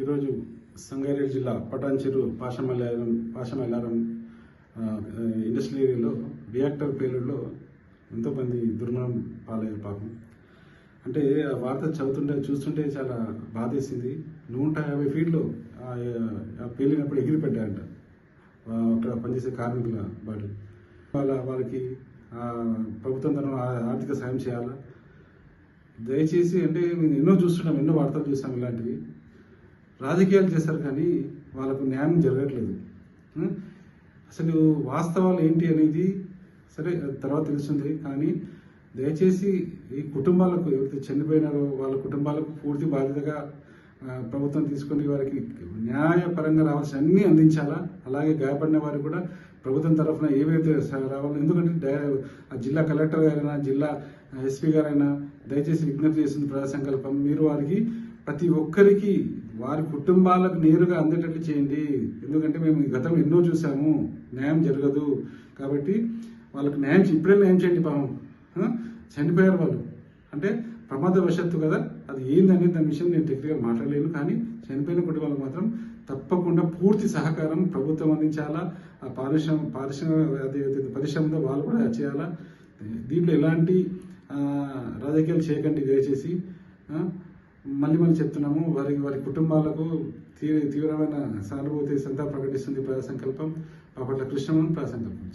ఈరోజు సంగారెడ్డి జిల్లా పటాన్చెరు పాషమల్లారం పాషమల్లారం ఇండస్ట్రియల్ ఏరియాలో రియాక్టర్ పేలుడులో ఎంతోమంది దుర్మరణం పాలయ్యారు పాపం. అంటే ఆ వార్త చదువుతుంటే చూస్తుంటే చాలా బాధేసింది. నూట యాభై ఫీట్లు ఆ పేలినప్పుడు ఎగిరిపడ్డాయంట అక్కడ పనిచేసే కార్మికుల బాడీ వాళ్ళ వాళ్ళకి ప్రభుత్వం తన ఆర్థిక సాయం చేయాలా? దయచేసి అంటే మేము ఎన్నో చూస్తున్నాం ఎన్నో వార్తలు చూస్తాం ఇలాంటివి. రాజకీయాలు చేశారు కానీ వాళ్ళకు న్యాయం జరగట్లేదు. అసలు వాస్తవాలు ఏంటి అనేది సరే తర్వాత తెలుస్తుంది. కానీ దయచేసి ఈ కుటుంబాలకు ఎవరైతే చనిపోయినారో వాళ్ళ కుటుంబాలకు పూర్తి బాధ్యతగా ప్రభుత్వం తీసుకొని వారికి న్యాయపరంగా రావాల్సిన అన్నీ అందించాలా? అలాగే గాయపడిన వారు కూడా ప్రభుత్వం తరఫున ఏవైతే రావాలి రావాలో ఎందుకంటే డై- ఆ జిల్లా కలెక్టర్ గారైనా జిల్లా ఎస్పీ గారైనా దయచేసి విజ్ఞప్తి చేసిన ప్రజా సంకల్పం. మీరు వారికి ప్రతి ఒక్కరికి వారి కుటుంబాలకు నేరుగా అందేటట్లు చేయండి. ఎందుకంటే మేము గతంలో ఎన్నో చూసాము. న్యాయం జరగదు. కాబట్టి వాళ్ళకి న్యాయం ఇప్పుడే న్యాయం చేయండి పాపం? చనిపోయారు వాళ్ళు. అంటే ప్రమాదవశత్తు కదా? అది ఏందనే దాని విషయం నేను దగ్గరగా మాట్లాడలేను. కానీ చనిపోయిన కుటుంబాలకు మాత్రం తప్పకుండా పూర్తి సహకారం ప్రభుత్వం అందించాలా? ఆ పారిశ్రమ పారిశ్రమ పరిశ్రమతో వాళ్ళు కూడా చేయాలా? దీంట్లో ఎలాంటి రాజకీయాలు చేయకండి దయచేసి. మళ్ళీ మళ్ళీ చెప్తున్నాము వారి వారి కుటుంబాలకు తీవ్ర తీవ్రమైన సానుభూతి శ్రద్ధ ప్రకటిస్తుంది ప్రజా సంకల్పం. పాపట్ల కృష్ణమోహన్ ప్రజా సంకల్పం